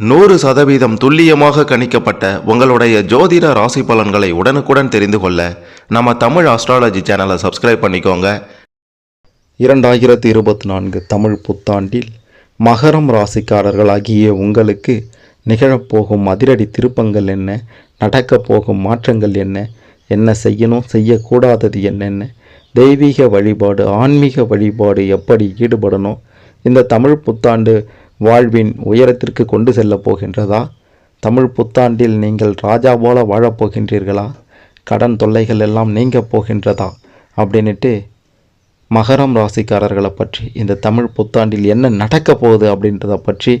நூறு சதவீதம் துல்லியமாக கணிக்கப்பட்ட உங்களுடைய ஜோதிட ராசி பலன்களை உடனுக்குடன் தெரிந்து கொள்ள நம்ம தமிழ் ஆஸ்ட்ராலஜி சேனலை சப்ஸ்கிரைப் பண்ணிக்கோங்க. இரண்டாயிரத்தி இருபத்தி நான்கு தமிழ் புத்தாண்டில் மகரம் ராசிக்காரர்களாகிய உங்களுக்கு நிகழப்போகும் அதிரடி திருப்பங்கள் என்ன? நடக்கப் போகும் மாற்றங்கள் என்ன? என்ன செய்யணும்? செய்யக்கூடாதது என்னென்ன? தெய்வீக வழிபாடு ஆன்மீக வழிபாடு எப்படி ஈடுபடணும்? இந்த தமிழ் புத்தாண்டு வாழ்வின் உயரத்திற்கு கொண்டு செல்லப் போகின்றதா? தமிழ் புத்தாண்டில் நீங்கள் ராஜா போல வாழப் போகின்றீர்களா? கடன் தொல்லைகள் எல்லாம் நீங்கப் போகின்றதா? அப்படின்னுட்டு மகரம் ராசிக்காரர்களை பற்றி இந்த தமிழ் புத்தாண்டில் என்ன நடக்க போகுது அப்படின்றத பற்றி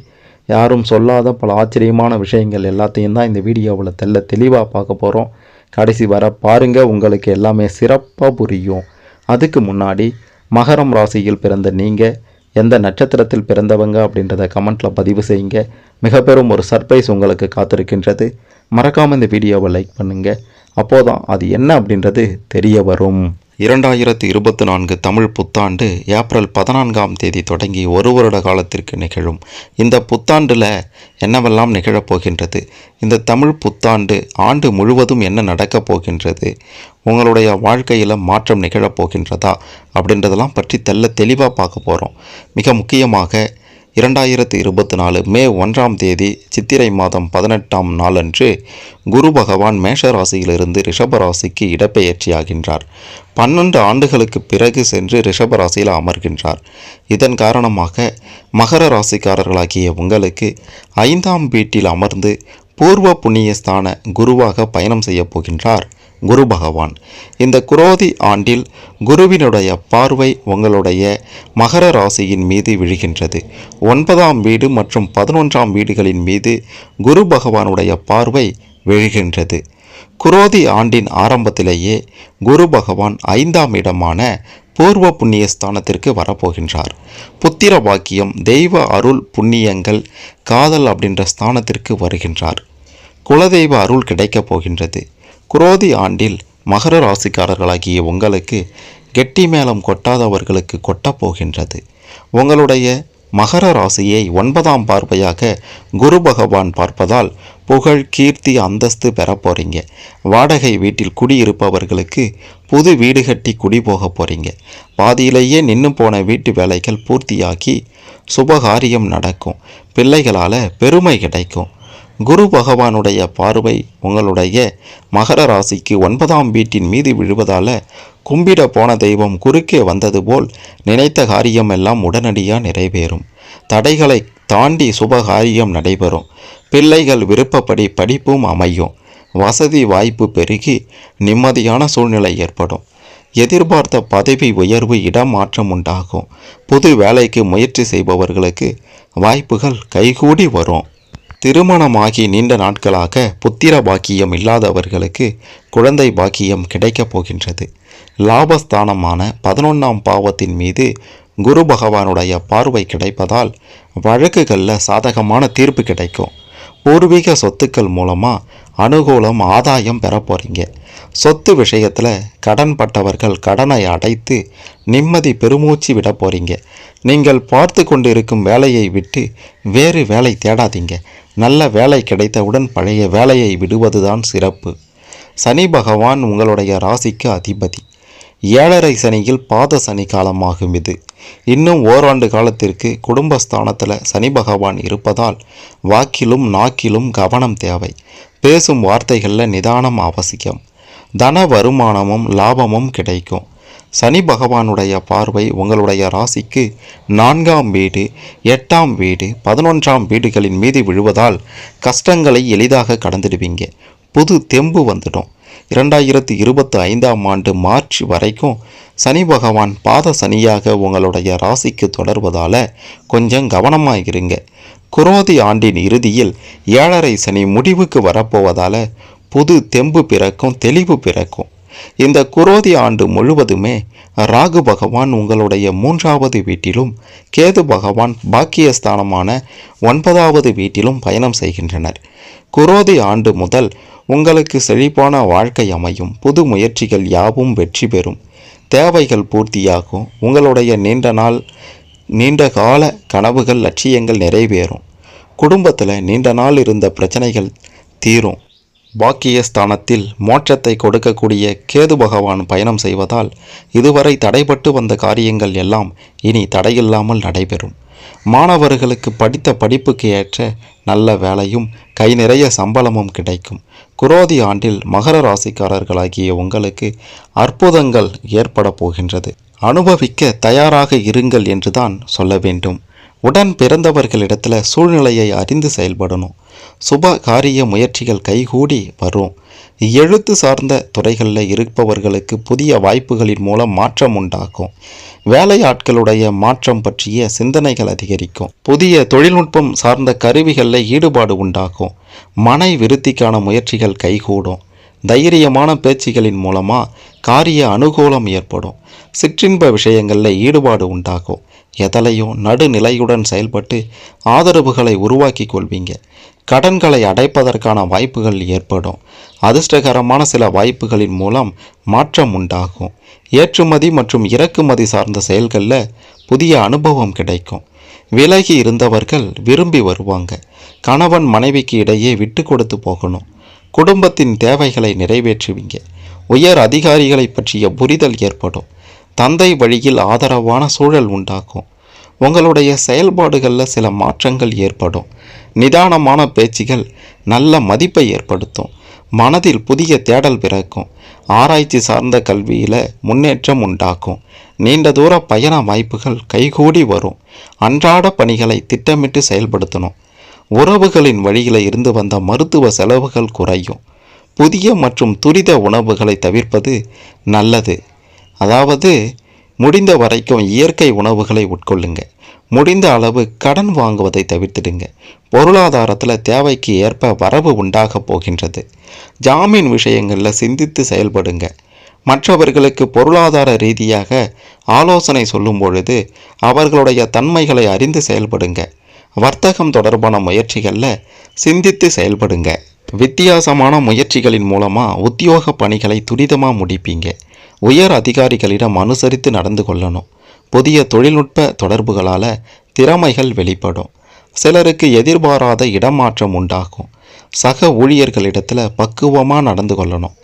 யாரும் சொல்லாத பல ஆச்சரியமான விஷயங்கள் எல்லாத்தையும் தான் இந்த வீடியோவில் தெல்ல தெளிவாக பார்க்க போகிறோம் கடைசி வர பாருங்க உங்களுக்கு எல்லாமே சிறப்பாக புரியும். அதுக்கு முன்னாடி மகரம் ராசியில் பிறந்த நீங்கள் எந்த நட்சத்திரத்தில் பிறந்தவங்க அப்படின்றத கமெண்ட்டில் பதிவு செய்யுங்க. மிக பெரும் ஒரு சர்ப்ரைஸ் உங்களுக்கு காத்திருக்கின்றது. மறக்காமல் இந்த வீடியோவை லைக் பண்ணுங்கள் அப்போதான் அது என்ன அப்படின்றது தெரிய வரும். இரண்டாயிரத்தி இருபத்தி நான்கு தமிழ் புத்தாண்டு ஏப்ரல் பதினான்காம் தேதி தொடங்கி ஒரு வருட காலத்திற்கு நிகழும். இந்த புத்தாண்டில் என்னவெல்லாம் நிகழப்போகின்றது இந்த தமிழ் புத்தாண்டு ஆண்டு முழுவதும் என்ன நடக்கப் போகின்றது? உங்களுடைய வாழ்க்கையில் மாற்றம் நிகழப் போகின்றதா? அப்படின்றதெல்லாம் பற்றி தெல்ல தெளிவாக பார்க்க போகிறோம் மிக முக்கியமாக இரண்டாயிரத்தி இருபத்தி நாலு மே ஒன்றாம் தேதி சித்திரை மாதம் பதினெட்டாம் நாளன்று குரு பகவான் மேஷ ராசியிலிருந்து ரிஷப ராசிக்கு இடப்பெயர்ச்சியாகின்றார். பன்னெண்டு ஆண்டுகளுக்கு பிறகு சென்று ரிஷபராசியில் அமர்கின்றார். இதன் காரணமாக மகர ராசிக்காரர்களாகிய உங்களுக்கு ஐந்தாம் வீட்டில் அமர்ந்து பூர்வ புண்ணியஸ்தான குருவாக பயணம் செய்யப் போகின்றார். குரு பகவான். இந்த குரோதி ஆண்டில் குருவினுடைய பார்வை உங்களுடைய மகர ராசியின் மீது விழுகின்றது. ஒன்பதாம் வீடு மற்றும் பதினொன்றாம் வீடுகளின் மீது குரு பகவானுடைய பார்வை விழுகின்றது. குரோதி ஆண்டின் ஆரம்பத்திலேயே குரு பகவான் ஐந்தாம் இடமான பூர்வ புண்ணிய ஸ்தானத்திற்கு வரப்போகின்றார். புத்திர பாக்கியம் தெய்வ அருள் புண்ணியங்கள் காதல் அப்படின்ற ஸ்தானத்திற்கு வருகின்றார். குலதெய்வ அருள் கிடைக்கப் போகின்றது. குரோதி ஆண்டில் மகர ராசிக்காரர்களாகிய உங்களுக்கு கெட்டி மேளம் கொட்டாதவர்களுக்கு கொட்டப் போகின்றது. உங்களுடைய மகர ராசியை ஒன்பதாம் பார்வையாக குரு பகவான் பார்ப்பதால் புகழ் கீர்த்தி அந்தஸ்து பெற போகிறீங்க வாடகை வீட்டில் குடியிருப்பவர்களுக்கு புது வீடு கட்டி குடி போக போறீங்க. பாதியிலேயே நின்று போன வீட்டு வேலைகள் பூர்த்தியாக்கி சுபகாரியம் நடக்கும். பிள்ளைகளால் பெருமை கிடைக்கும். குரு பகவானுடைய பார்வை உங்களுடைய மகர ராசிக்கு ஒன்பதாம் வீட்டின் மீது விழுவதால கும்பிட போன தெய்வம் குறுக்கே வந்தது போல் நினைத்த காரியம் எல்லாம் உடனடியாக நிறைவேறும். தடைகளை தாண்டி சுபகாரியம் நடைபெறும். பிள்ளைகள் விருப்பப்படி படிப்பும் அமையும். வசதி வாய்ப்பு பெருகி நிம்மதியான சூழ்நிலை ஏற்படும். எதிர்பார்த்த பதவி உயர்வு இடமாற்றம் உண்டாகும். புது வேலைக்கு முயற்சி செய்பவர்களுக்கு வாய்ப்புகள் கைகூடி வரும். திருமணமாகி நீண்ட நாட்களாக புத்திர பாக்கியம் இல்லாதவர்களுக்கு குழந்தை பாக்கியம் கிடைக்கப் போகின்றது. லாபஸ்தானமான பதினொன்றாம் பாவத்தின் மீது குரு பகவானுடைய பார்வை கிடைப்பதால் வழக்குகளில் சாதகமான தீர்ப்பு கிடைக்கும். பூர்வீக சொத்துக்கள் மூலமாக அனுகூலம் ஆதாயம் பெற போகிறீங்க சொத்து விஷயத்தில் கடன்பட்டவர்கள் கடனை அடைத்து நிம்மதி பெருமூச்சு விட போகிறீங்க நீங்கள் பார்த்து கொண்டு இருக்கும் வேலையை விட்டு வேறு வேலை தேடாதீங்க. நல்ல வேலை கிடைத்தவுடன் பழைய வேலையை விடுவதுதான் சிறப்பு. சனி பகவான் உங்களுடைய ராசிக்கு அதிபதி. ஏழரை சனியில் பாத சனி காலமாகும் இது. இன்னும் ஓராண்டு காலத்திற்கு குடும்பஸ்தானத்தில் சனி பகவான் இருப்பதால் வாக்கிலும் நாக்கிலும் கவனம் தேவை. பேசும் வார்த்தைகளில் நிதானம் அவசியம். தன வருமானமும் லாபமும் கிடைக்கும். சனி பகவானுடைய பார்வை உங்களுடைய ராசிக்கு நான்காம் வீடு எட்டாம் வீடு பதினொன்றாம் வீடுகளின் மீது விழுவதால் கஷ்டங்களை எளிதாக கடந்துடுவீங்க. புது தெம்பு வந்துடும். இரண்டாயிரத்தி இருபத்தி ஐந்தாம் ஆண்டு மார்ச் வரைக்கும் சனி பகவான் பாத சனியாக உங்களுடைய ராசிக்கு தொடர்வதால் கொஞ்சம் கவனமாக இருங்க குரோதி ஆண்டின் இறுதியில் ஏழரை சனி முடிவுக்கு வரப்போவதால் புது தெம்பு பிறக்கும் தெளிவு பிறக்கும். இந்த குரோதி ஆண்டு முழுவதுமே ராகு பகவான் உங்களுடைய மூன்றாவது வீட்டிலும் கேது பகவான் பாக்கியஸ்தானமான ஒன்பதாவது வீட்டிலும் பயணம் செய்கின்றனர். குரோதி ஆண்டு முதல் உங்களுக்கு செழிப்பான வாழ்க்கை அமையும். புது முயற்சிகள் யாவும் வெற்றி பெறும். தேவைகள் பூர்த்தியாகும். உங்களுடைய நீண்ட நாள் நீண்ட கால கனவுகள் லட்சியங்கள் நிறைவேறும். குடும்பத்தில் நீண்ட நாள் இருந்த பிரச்சனைகள் தீரும். பாக்கியஸ்தானத்தில் மோட்சத்தை கொடுக்கக்கூடிய கேது பகவான் பயணம் செய்வதால் இதுவரை தடைபட்டு வந்த காரியங்கள் எல்லாம் இனி தடையில்லாமல் நடைபெறும். மாணவர்களுக்கு படித்த படிப்புக்கு ஏற்ற நல்ல வேலையும் கை நிறைய சம்பளமும் கிடைக்கும். குரோதி ஆண்டில் மகர ராசிக்காரர்களாகிய உங்களுக்கு அற்புதங்கள் ஏற்பட போகின்றது. அனுபவிக்க தயாராக இருங்கள் என்றுதான் சொல்ல வேண்டும். உடன் பிறந்தவர்களிடத்தில் சூழ்நிலையை அறிந்து செயல்படணும். சுப காரிய முயற்சிகள் கைகூடி வரும். எழுத்து சார்ந்த துறைகளில் இருப்பவர்களுக்கு புதிய வாய்ப்புகளின் மூலம் மாற்றம் உண்டாகும். வேலையாட்களுடைய மாற்றம் பற்றிய சிந்தனைகள் அதிகரிக்கும். புதிய தொழில்நுட்பம் சார்ந்த கருவிகளில் ஈடுபாடு உண்டாகும். மனை விருத்திக்கான முயற்சிகள் கைகூடும். தைரியமான பேச்சுகளின் மூலமாக காரிய அனுகூலம் ஏற்படும். சிற்றின்ப விஷயங்களில் ஈடுபாடு உண்டாகும். எதலையும் நடுநிலையுடன் செயல்பட்டு ஆதரவுகளை உருவாக்கி கொள்வீங்க. கடன்களை அடைப்பதற்கான வாய்ப்புகள் ஏற்படும். அதிர்ஷ்டகரமான சில வாய்ப்புகளின் மூலம் மாற்றம் உண்டாகும். ஏற்றுமதி மற்றும் இறக்குமதி சார்ந்த செயல்களில் புதிய அனுபவம் கிடைக்கும். விலகி இருந்தவர்கள் விரும்பி வருவாங்க. கணவன் மனைவிக்கு இடையே விட்டு கொடுத்து போகணும். குடும்பத்தின் தேவைகளை நிறைவேற்றுவீங்க. உயர் அதிகாரிகளை பற்றிய புரிதல் ஏற்படும். தந்தை வழியில் ஆதரவான சூழல் உண்டாகும். உங்களுடைய செயல்பாடுகளில் சில மாற்றங்கள் ஏற்படும். நிதானமான பேச்சுகள் நல்ல மதிப்பை ஏற்படுத்தும். மனதில் புதிய தேடல் பிறக்கும். ஆராய்ச்சி சார்ந்த கல்வியில் முன்னேற்றம் உண்டாக்கும் நீண்ட தூர பயண வாய்ப்புகள் கைகூடி வரும். அன்றாட பணிகளை திட்டமிட்டு செயல்படுத்தணும். உறவுகளின் வழியில் இருந்து வந்த மருத்துவ செலவுகள் குறையும். புதிய மற்றும் துரித உணவுகளை தவிர்ப்பது நல்லது. அதாவது முடிந்த வரைக்கும் இயற்கை உணவுகளை உட்கொள்ளுங்க. முடிந்த அளவு கடன் வாங்குவதை தவிர்த்திடுங்க. பொருளாதாரத்தில் தேவைக்கு ஏற்ப வரவு உண்டாக போகின்றது. ஜாமீன் விஷயங்களில் சிந்தித்து செயல்படுங்க. மற்றவர்களுக்கு பொருளாதார ரீதியாக ஆலோசனை சொல்லும் பொழுது அவர்களுடைய தன்மைகளை அறிந்து செயல்படுங்க. வர்த்தகம் தொடர்பான முயற்சிகளில் சிந்தித்து செயல்படுங்க. வித்தியாசமான முயற்சிகளின் மூலமாக உத்தியோக பணிகளை துரிதமாக முடிப்பீங்க. உயர் அதிகாரிகளிடம் அனுசரித்து நடந்து கொள்ளணும். புதிய தொழில்நுட்ப தொடர்புகளால் திறமைகள் வெளிப்படும். சிலருக்கு எதிர்பாராத இடமாற்றம் உண்டாகும். சக ஊழியர்களிடத்தில் பக்குவமாக நடந்து கொள்ளணும்.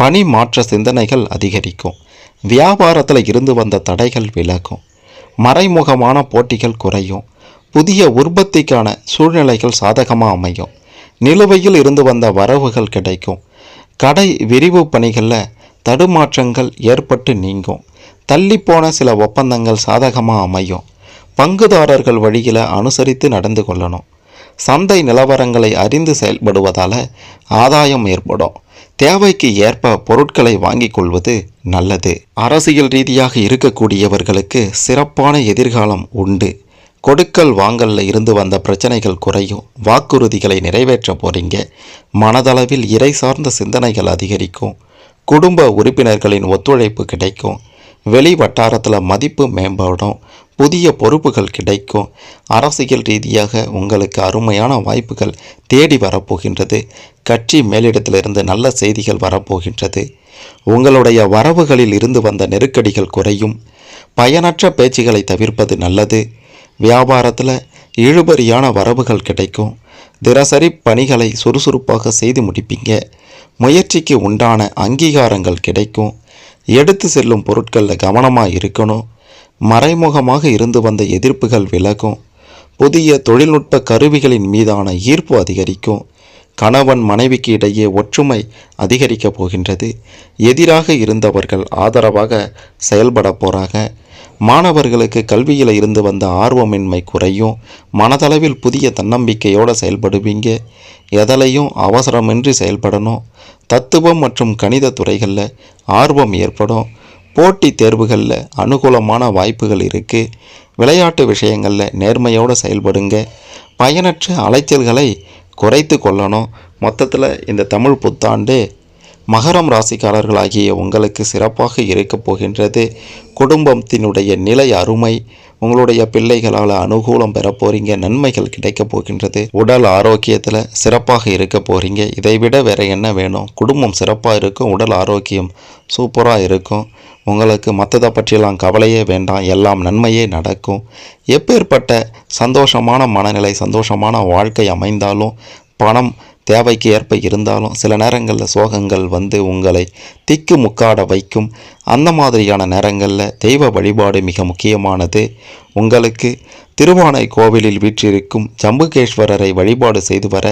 பணி மாற்ற சிந்தனைகள் அதிகரிக்கும். வியாபாரத்தில் இருந்து வந்த தடைகள் விலகும். மறைமுகமான போட்டிகள் குறையும். புதிய உற்பத்திக்கான சூழ்நிலைகள் சாதகமாக அமையும். நிலுவையில் இருந்து வந்த வரவுகள் கிடைக்கும். கடை விரிவு பணிகளில் தடுமாற்றங்கள் ஏற்பட்டு நீங்கும். தள்ளிப்போன சில ஒப்பந்தங்கள் சாதகமாக அமையும். பங்குதாரர்கள் வழியில் அனுசரித்து நடந்து கொள்ளணும். சந்தை நிலவரங்களை அறிந்து செயல்படுவதால் ஆதாயம் ஏற்படும். தேவைக்கு ஏற்ப பொருட்களை வாங்கிக் கொள்வது நல்லது. அரசியல் ரீதியாக இருக்கக்கூடியவர்களுக்கு சிறப்பான எதிர்காலம் உண்டு. கொடுக்கல் வாங்கல்ல இருந்து வந்த பிரச்சனைகள் குறையும். வாக்குறுதிகளை நிறைவேற்ற போறீங்க. மனதளவில் இறை சார்ந்த சிந்தனைகள் அதிகரிக்கும். குடும்ப உறுப்பினர்களின் ஒத்துழைப்பு கிடைக்கும். வெளி வட்டாரத்தில் மதிப்பு மேம்படும் புதிய பொறுப்புகள் கிடைக்கும். அரசியல் ரீதியாக உங்களுக்கு அருமையான வாய்ப்புகள் தேடி வரப்போகின்றது. கட்சி மேலிடத்திலிருந்து நல்ல செய்திகள் வரப்போகின்றது. உங்களுடைய வரவுகளில் இருந்து வந்த நெருக்கடிகள் குறையும். பயனற்ற பேச்சுகளை தவிர்ப்பது நல்லது. வியாபாரத்தில் இழுபறியான வரவுகள் கிடைக்கும். தினசரி பணிகளை சுறுசுறுப்பாக செய்து முடிப்பீங்க. முயற்சிக்கு உண்டான அங்கீகாரங்கள் கிடைக்கும். எடுத்து செல்லும் பொருட்களில் கவனமாக இருக்கணும். மறைமுகமாக இருந்து வந்த எதிர்ப்புகள் விலகும். புதிய தொழில்நுட்ப கருவிகளின் மீதான ஈர்ப்பு அதிகரிக்கும். கணவன் மனைவிக்கு இடையே ஒற்றுமை அதிகரிக்கப் போகின்றது. எதிராக இருந்தவர்கள் ஆதரவாக செயல்பட போகிறாங்க மாணவர்களுக்கு கல்வியில் இருந்து வந்த ஆர்வமின்மை குறையும். மனதளவில் புதிய தன்னம்பிக்கையோடு செயல்படுவீங்க. எதலையும் அவசரமின்றி செயல்படணும். தத்துவம் மற்றும் கணித துறைகளில் ஆர்வம் ஏற்படும். போட்டித் தேர்வுகளில் அனுகூலமான வாய்ப்புகள் இருக்குது விளையாட்டு விஷயங்களில் நேர்மையோடு செயல்படுங்க. பயனற்ற அலைச்சல்களை குறைத்து கொள்ளணும். மொத்தத்தில் இந்த தமிழ் புத்தாண்டு மகரம் ராசிக்காரர்களாகிய உங்களுக்கு சிறப்பாக இருக்கப் போகின்றது. குடும்பத்தினுடைய நிலை அருமை. உங்களுடைய பிள்ளைகளால் அனுகூலம் பெற போகிறீங்க நன்மைகள் கிடைக்க போகின்றது. உடல் ஆரோக்கியத்தில் சிறப்பாக இருக்க போகிறீங்க இதை விட என்ன வேணும்? குடும்பம் சிறப்பாக இருக்கும் உடல் ஆரோக்கியம் சூப்பராக இருக்கும். உங்களுக்கு மற்றதை பற்றியெல்லாம் கவலையே வேண்டாம் எல்லாம் நன்மையே நடக்கும். எப்பேற்பட்ட சந்தோஷமான மனநிலை சந்தோஷமான வாழ்க்கை அமைந்தாலும் பணம் தேவைக்கு ஏற்ப இருந்தாலும் சில நேரங்களில் சோகங்கள் வந்து உங்களை திக்கு முக்காட வைக்கும். அந்த மாதிரியான நேரங்களில் தெய்வ வழிபாடு மிக முக்கியமானது. உங்களுக்கு திருவானை கோவிலில் வீற்றிருக்கும் ஜம்புகேஸ்வரரை வழிபாடு செய்து வர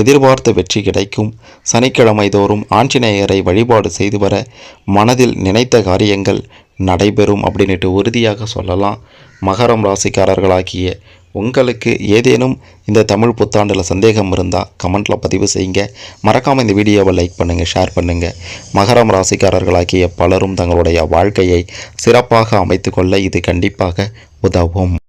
எதிர்பார்த்த வெற்றி கிடைக்கும். சனிக்கிழமை தோறும் ஆஞ்சநேயரை வழிபாடு செய்து வர மனதில் நினைத்த காரியங்கள் நடைபெறும் அப்படின்ட்டு உறுதியாக சொல்லலாம். மகரம் ராசிக்காரர்களாகிய உங்களுக்கு ஏதேனும் இந்த தமிழ் புத்தாண்டில் சந்தேகம் இருந்தால் கமெண்ட்டில் பதிவு செய்யுங்க. மறக்காமல் இந்த வீடியோவை லைக் பண்ணுங்கள் ஷேர் பண்ணுங்கள் மகரம் ராசிக்காரர்களாகிய பலரும் தங்களுடைய வாழ்க்கையை சிறப்பாக அமைத்துக்கொள்ள இது கண்டிப்பாக உதவும்.